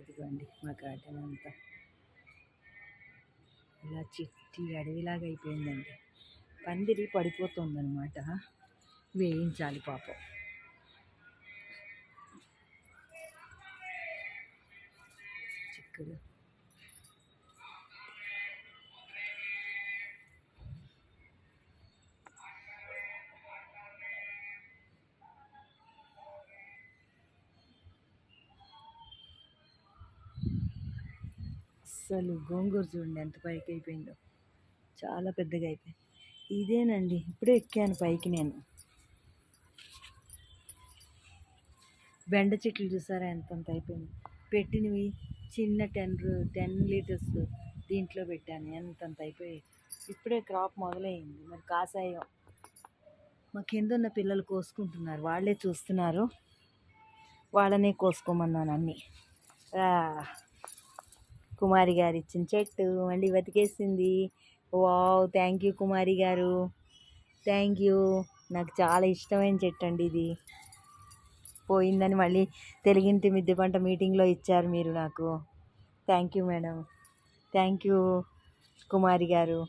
ఇదిగోండి మా గార్డెన్ అంతా. ఇలా చిట్టి అడవిలాగా అయిపోయిందండి. పందిరి పడిపోతుందన్నమాట. వేయించాలి పాపం. చిక్కుడు. అసలు గోంగూర చూడండి ఎంత పైకి అయిపోయిందో చాలా పెద్దగా అయిపోయింది ఇదేనండి ఇప్పుడే ఎక్కాను పైకి నేను. బెండ చెట్లు చూసారా ఎంతంత అయిపోయింది. పెట్టినవి చిన్న టెన్ టెన్ లీటర్స్ దీంట్లో పెట్టాను ఎంతంత అయిపోయి. ఇప్పుడే క్రాప్ మొదలైంది మరి కాసాయం. మా కింద ఉన్న పిల్లలు కోసుకుంటున్నారు వాళ్ళే చూస్తున్నారు. వాళ్ళనే కోసుకోమన్నాను అన్నీ. కుమారి గారు ఇచ్చిన చెట్టు మళ్ళీ బతికేసింది. వావ్ థ్యాంక్ యూ కుమారి గారు. Thank you. నాకు చాలా ఇష్టమైన చెట్టు అండి ఇది. పోయిందని మళ్ళీ తెలుగింటి మిద్దె పంట మీటింగ్లో ఇచ్చారు మీరు నాకు. Thank you madam. Thank you Kumari గారు.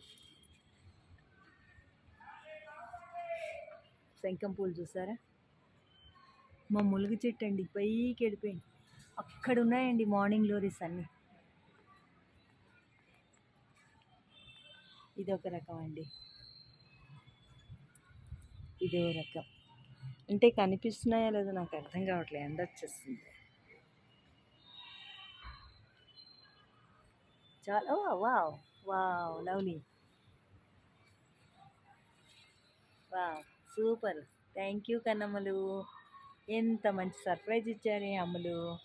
శంఖం పూలు చూసారా? మా ములుగు చెట్టు అండి పైకి వెళ్ళిపోయింది. అక్కడ ఉన్నాయండి మార్నింగ్ లోరీస్ అన్నీ. ఇది ఒక రకం అండి. ఇదో రకం. అంటే కనిపిస్తున్నాయో లేదో నాకు అర్థం కావట్లేదు. ఎండ వచ్చేస్తుంది. చాలా wow wow lovely. Wow super. Thank you కన్నమ్మలు. ఎంత మంచి సర్ప్రైజ్ ఇచ్చారే అమ్మలు.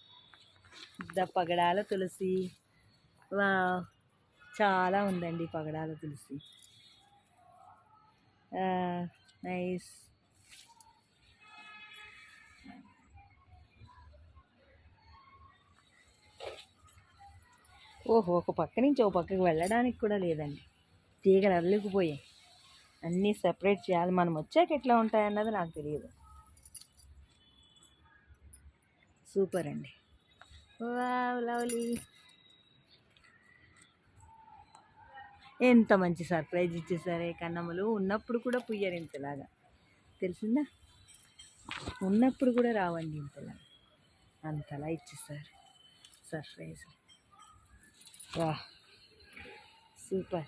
ద పగడాల తులసి. వా చాలా ఉందండి పగడాల తులసి. నైస్. ఓహో ఒక పక్క నుంచి ఒక పక్కకి వెళ్ళడానికి కూడా లేదండి. తీగలు అల్లుకుపోయాయి. అన్నీ సపరేట్ చేయాలి. మనం వచ్చాక ఎట్లా ఉంటాయన్నది నాకు తెలియదు. సూపర్ అండి. Wow lovely. ఎంత మంచి సర్ప్రైజ్ ఇచ్చేసారే కన్నమ్మలు. ఉన్నప్పుడు కూడా పుయ్యరు ఇంతలాగా తెలిసిందా? ఉన్నప్పుడు కూడా రావండి ఇంతలాగా. అంతలా ఇచ్చేసారు. సర్ప్రైజ్. వా. సూపర్.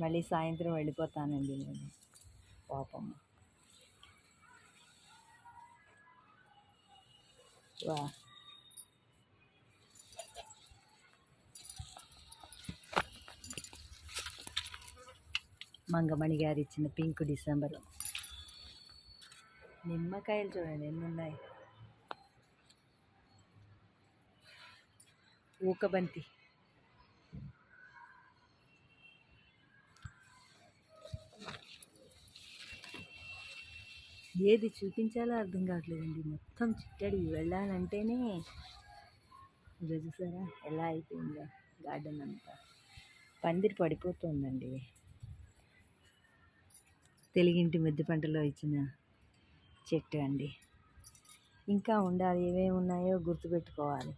మళ్ళీ సాయంత్రం వెళ్ళిపోతానండి నేను. పాపం. వా. మంగమణి గారు ఇచ్చిన పింక్ డిసెంబర్. నిమ్మకాయలు చూడండి ఎన్ని ఉన్నాయి ఊకబంతి. ఏది చూపించాలో అర్థం కావట్లేదండి మొత్తం చిట్టడి. వెళ్ళాలంటేనే ఇదో చూసారా ఎలా అయిపోయిందో గార్డెన్ అంతా. పందిరి పడిపోతుందండి. తెలుగింటి మిద్దె పంటలో ఇచ్చిన చెట్టు అండి. ఇంకా ఉండాలి ఏమేమి ఉన్నాయో గుర్తుపెట్టుకోవాలి.